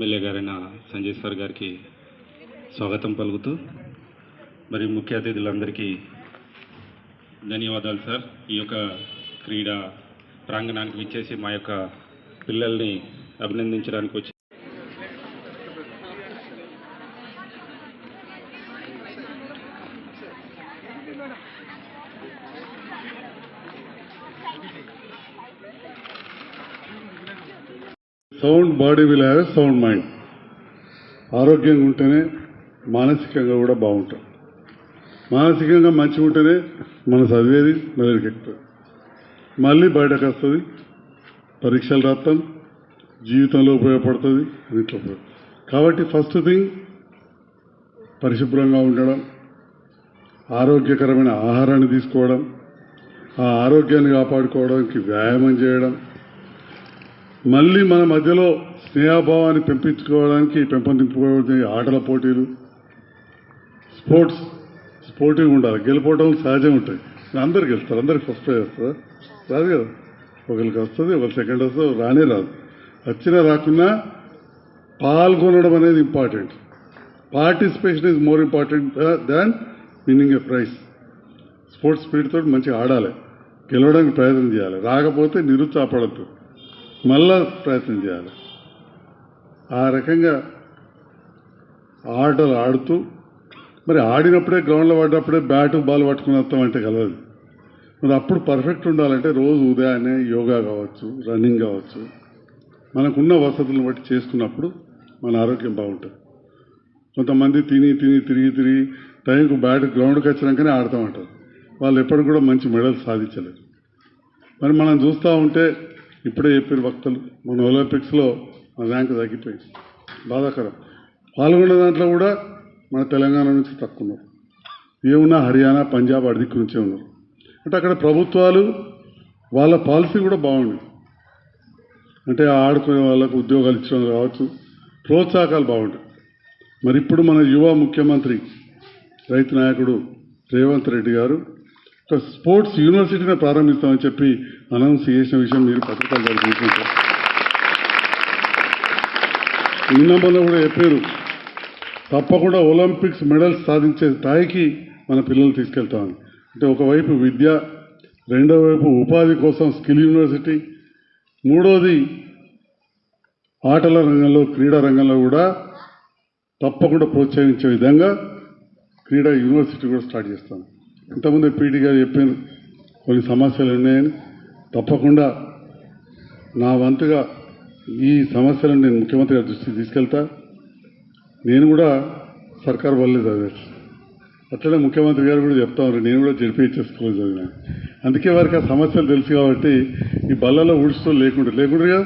MLA గారైన Sanjay sir గారికి స్వాగతం పలుకుతూ మరి ముఖ్య అతిథులందరికీ ధన్యవాదాలు సార్. ఈ యొక్క క్రీడా ప్రాంగణానికి విచ్చేసి మా యొక్క పిల్లల్ని అభినందించడానికి వచ్చి sound body will have sound mind. ఆరోగ్యంగా ఉంటేనే మానసికంగా కూడా బాగుంటాం. మానసికంగా మంచిగా ఉంటేనే మనం చదివేది మెదడుకెక్కుతుంది మళ్ళీ బయటకు వస్తుంది. పరీక్షలు రాస్తాం. జీవితంలో ఉపయోగపడుతుంది. అన్నిట్లో కాబట్టి ఫస్ట్ థింగ్ పరిశుభ్రంగా ఉండడం ఆరోగ్యకరమైన ఆహారాన్ని తీసుకోవడం ఆ ఆరోగ్యాన్ని కాపాడుకోవడానికి వ్యాయామం చేయడం మళ్ళీ మన మధ్యలో స్నేహభావాన్ని పెంపించుకోవడానికి పెంపొందించుకోవడానికి ఆటల పోటీలు స్పోర్ట్స్ స్పోర్టివ్గా ఉండాలి. గెలిపోవడం సహజంగా ఉంటాయి. అందరు గెలుస్తారు. అందరికి ఫస్ట్ ప్రైజ్ వస్తుందా? రాదు కదా. ఒకరికి వస్తుంది ఒకరు సెకండ్ వస్తుంది రానే రాదు. వచ్చినా రాకున్నా పాల్గొనడం అనేది important participation is more important than winning a prize sports speed తోటి మంచిగా ఆడాలి. గెలవడానికి ప్రయత్నం చేయాలి. రాకపోతే నిరుత్సాహపడద్దు. మళ్ళా ప్రయత్నం చేయాలి. ఆ రకంగా ఆటలు ఆడుతూ మరి ఆడినప్పుడే గ్రౌండ్లో పడినప్పుడే బ్యాటు బాల్ పట్టుకుని వస్తాం అంటే కలదు మరి అప్పుడు పర్ఫెక్ట్ ఉండాలంటే రోజు ఉదయాన్నే యోగా కావచ్చు రన్నింగ్ కావచ్చు మనకున్న వసతులను బట్టి చేసుకున్నప్పుడు మన ఆరోగ్యం బాగుంటుంది. కొంతమంది తిని తిని తిరిగి తిరిగి టైంకు బ్యాట్ గ్రౌండ్కి వచ్చినాకనే ఆడతామంటారు. వాళ్ళు ఎప్పటికి కూడా మంచి మెడల్ సాధించలేదు మరి మనం చూస్తూ ఉంటే ఇప్పుడే చెప్పారు వక్తలు మన ఒలింపిక్స్లో మన ర్యాంక్ తగ్గిపోయింది. బాధాకరం. పాల్గొన్న దాంట్లో కూడా మన తెలంగాణ నుంచి తక్కువ ఉన్నారు. ఏమున్నా హర్యానా పంజాబ్ అడిదిక్కు నుంచే ఉన్నారు. అంటే అక్కడ ప్రభుత్వాలు వాళ్ళ పాలసీ కూడా బాగుంది. అంటే ఆడుకునే వాళ్ళకు ఉద్యోగాలు ఇచ్చడం కావచ్చు ప్రోత్సాహకాలు బాగుంటాయి. మరి ఇప్పుడు మన యువ ముఖ్యమంత్రి రైతు నాయకుడు రేవంత్ రెడ్డి గారు స్పోర్ట్స్ యూనివర్సిటీని ప్రారంభిస్తామని చెప్పి అనౌన్స్ చేసిన విషయం మీరు పత్రికలు గారు చూసుకుంటారు నిన్న మొన్న కూడా చెప్పారు తప్పకుండా ఒలింపిక్స్ మెడల్స్ సాధించే స్థాయికి మన పిల్లలు తీసుకెళ్తామని. అంటే ఒకవైపు విద్య రెండవ వైపు ఉపాధి కోసం స్కిల్ యూనివర్సిటీ మూడోది ఆటల రంగంలో క్రీడా రంగంలో కూడా తప్పకుండా ప్రోత్సహించే విధంగా క్రీడా యూనివర్సిటీ కూడా స్టార్ట్ చేస్తాను ఇంతకుముందు పీటీ గారు చెప్పాను కొన్ని సమస్యలు ఉన్నాయని తప్పకుండా నా వంతుగా ఈ సమస్యలను నేను ముఖ్యమంత్రి గారి దృష్టికి తీసుకెళ్తా. నేను కూడా సర్కార్ వల్లే చదివాను. అట్లనే ముఖ్యమంత్రి గారు కూడా చెప్తా ఉన్నారు. నేను కూడా జడిపించేసుకోలేదు స్కూల్ అందుకే వారికి ఆ సమస్యలు తెలుసు కాబట్టి ఈ బల్లలో ఊడుస్తూ లేకుండా లేకుండా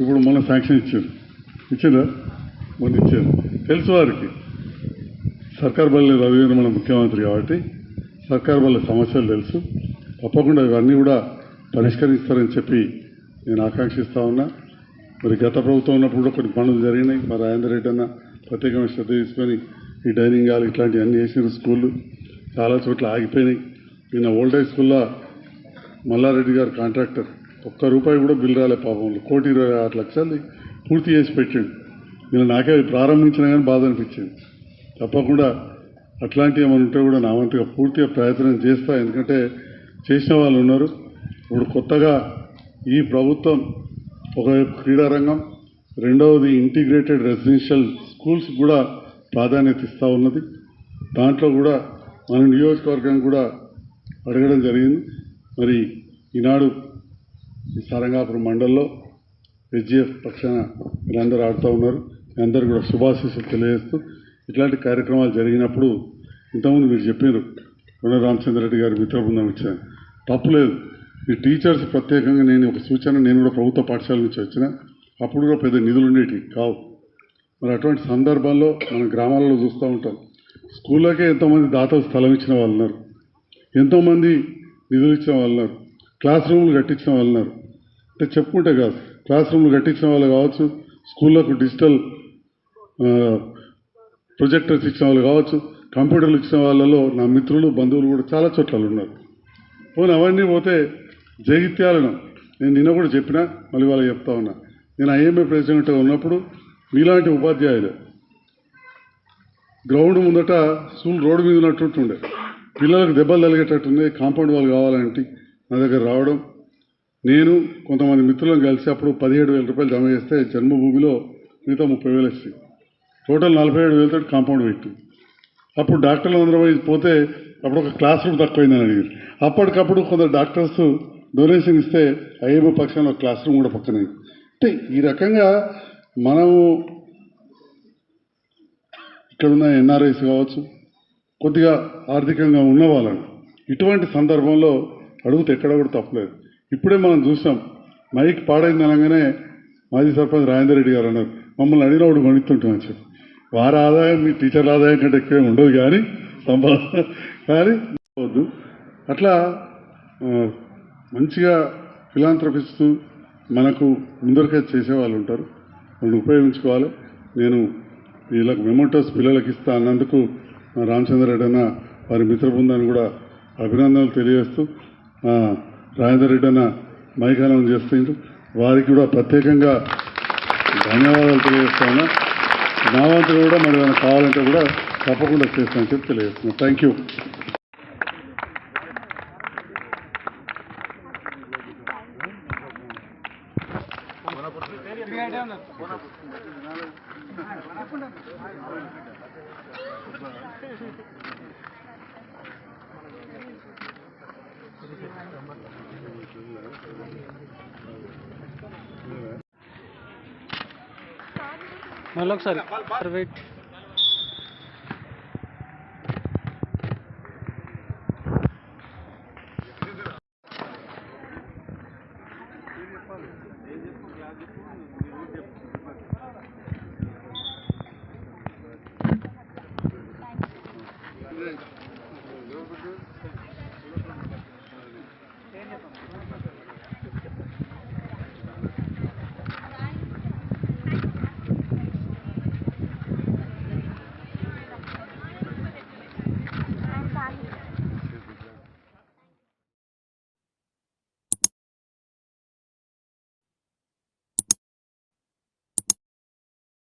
ఇప్పుడు మొన్న శాంక్షన్ ఇచ్చారు. ఇచ్చిందా? మొన్న ఇచ్చారు. తెలుసు వారికి. సర్కార్ బల్లే చదివిన మన ముఖ్యమంత్రి కాబట్టి సర్కార్ వల్ల సమస్యలు తెలుసు. తప్పకుండా ఇవన్నీ కూడా పరిష్కరిస్తారని చెప్పి నేను ఆకాంక్షిస్తూ ఉన్నా. మరి గత ప్రభుత్వం ఉన్నప్పుడు కూడా కొన్ని పనులు జరిగినాయి. మరి రాజేంద్ర రెడ్డి అన్న ప్రత్యేకమైన శ్రద్ధ తీసుకొని ఈ డైనింగ్ హాల్ ఇట్లాంటివన్నీ చేసిన స్కూళ్ళు. చాలా చోట్ల ఆగిపోయినాయి. నిన్న ఓల్డేజ్ స్కూల్లో మల్లారెడ్డి గారు కాంట్రాక్టర్. ఒక్క రూపాయి కూడా బిల్ రాలే పాపం. కోటి ఇరవై ఆరు లక్షలు పూర్తి చేసి పెట్టిండు. నేను నాకే అవి ప్రారంభించినా కానీ బాధ అనిపించింది. తప్పకుండా అట్లాంటివి ఏమైనా ఉంటే కూడా నా వంతుగా పూర్తిగా ప్రయత్నం చేస్తా. ఎందుకంటే చేసిన వాళ్ళు ఉన్నారు. ఇప్పుడు కొత్తగా ఈ ప్రభుత్వం ఒకవైపు క్రీడారంగం రెండవది ఇంటిగ్రేటెడ్ రెసిడెన్షియల్ స్కూల్స్ కూడా ప్రాధాన్యత ఇస్తూ ఉన్నది. దాంట్లో కూడా మన నియోజకవర్గం కూడా అడగడం జరిగింది. మరి ఈనాడు ఈ సారంగాపురం మండల్లో హెచ్జిఎఫ్ పక్షాన మీరందరూ ఆడుతూ ఉన్నారు. అందరూ కూడా శుభాశీస్సులు తెలియజేస్తూ ఇట్లాంటి కార్యక్రమాలు జరిగినప్పుడు ఇంతకుముందు మీరు చెప్పారు కొండ రామచంద్రరెడ్డి గారు మిత్ర బృందం ఇచ్చాను. తప్పులేదు ఈ టీచర్స్ ప్రత్యేకంగా నేను ఒక సూచన నేను కూడా ప్రభుత్వ పాఠశాల నుంచి వచ్చిన. అప్పుడు కూడా పెద్ద నిధులు ఉండేటివి కావు. మరి అటువంటి సందర్భాల్లో మన గ్రామాలలో చూస్తూ ఉంటాం. స్కూళ్ళకే ఎంతోమంది దాతలు స్థలం ఇచ్చిన వాళ్ళు ఉన్నారు. ఎంతోమంది నిధులు ఇచ్చిన వాళ్ళు ఉన్నారు. క్లాస్ రూమ్లు కట్టించిన వాళ్ళు ఉన్నారు. అంటే చెప్పుకుంటే కాదు క్లాస్ రూమ్లు కట్టించిన వాళ్ళు కావచ్చు స్కూళ్ళకు డిజిటల్ ప్రొజెక్టర్స్ ఇచ్చిన వాళ్ళు కావచ్చు కంప్యూటర్లు ఇచ్చిన వాళ్ళలో నా మిత్రులు బంధువులు కూడా చాలా చోట్ల ఉన్నారు. పోనీ అవన్నీ పోతే జగిత్యాలను నేను నిన్న కూడా చెప్పినా మళ్ళీ వాళ్ళకి చెప్తా ఉన్నా. నేను ఐఎంఏ ప్రెసిడెంట్ ఉన్నప్పుడు మీలాంటి ఉపాధ్యాయులు గ్రౌండ్ ముందట స్కూల్ రోడ్డు మీద ఉన్నట్టుండే పిల్లలకు దెబ్బలు తలిగేటట్టుండే కాంపౌండ్ వాళ్ళు కావాలంటే నా దగ్గర రావడం. నేను కొంతమంది మిత్రులను కలిసి అప్పుడు పదిహేడు వేల రూపాయలు జమ చేస్తే జన్మభూమిలో మిగతా ముప్పై వేలు వస్తాయి టోటల్ నలభై ఏడు వేలతో కాంపౌండ్ పెట్టి. అప్పుడు డాక్టర్లు అందరూ పోయి పోతే అప్పుడు ఒక క్లాస్ రూమ్ తక్కువైందని అడిగారు. అప్పటికప్పుడు కొందరు డాక్టర్స్ డొనేషన్ ఇస్తే అయ్యేమో పక్షంలో క్లాస్ రూమ్ కూడా పక్కనే. అంటే ఈ రకంగా మనము ఇక్కడున్న ఎన్ఆర్ఐస్ కావచ్చు కొద్దిగా ఆర్థికంగా ఉన్న వాళ్ళని ఇటువంటి సందర్భంలో అడుగుతే ఎక్కడ కూడా తప్పలేదు. ఇప్పుడే మనం చూసాం మైక్ పాడైంది అనగానే మాజీ సర్పంచ్ రాజేందర్ రెడ్డి గారు అన్నారు మమ్మల్ని అడిగినప్పుడు గణితుంటామని చెప్పి. వారి ఆదాయం మీ టీచర్ల ఆదాయం కంటే ఎక్కువ ఉండదు కానీ సంపాదన కానీ వద్దు. అట్లా మంచిగా ఫిలాంథ్రపిస్తూ మనకు ముందరికే చేసేవాళ్ళు ఉంటారు. వాళ్ళని ఉపయోగించుకోవాలి. నేను వీళ్ళకి మెమోటోస్ పిల్లలకి ఇస్తా అన్నందుకు రామచంద్రరెడ్డి రామచంద్ర అన్న వారి మిత్ర బృందాన్ని కూడా అభినందనలు తెలియజేస్తూ ఆ, రాజేందర్ రెడ్డి అన్న మైకానం చేస్తుండ్రు. వారికి కూడా ప్రత్యేకంగా ధన్యవాదాలు తెలియజేస్తాను నా వంతులు కూడా మరి ఏమైనా కావాలంటే కూడా తప్పకుండా చేస్తానని చెప్పి తెలియజేస్తున్నాను. థ్యాంక్ యూ మళ్ళీ ఒకసారి వెయిట్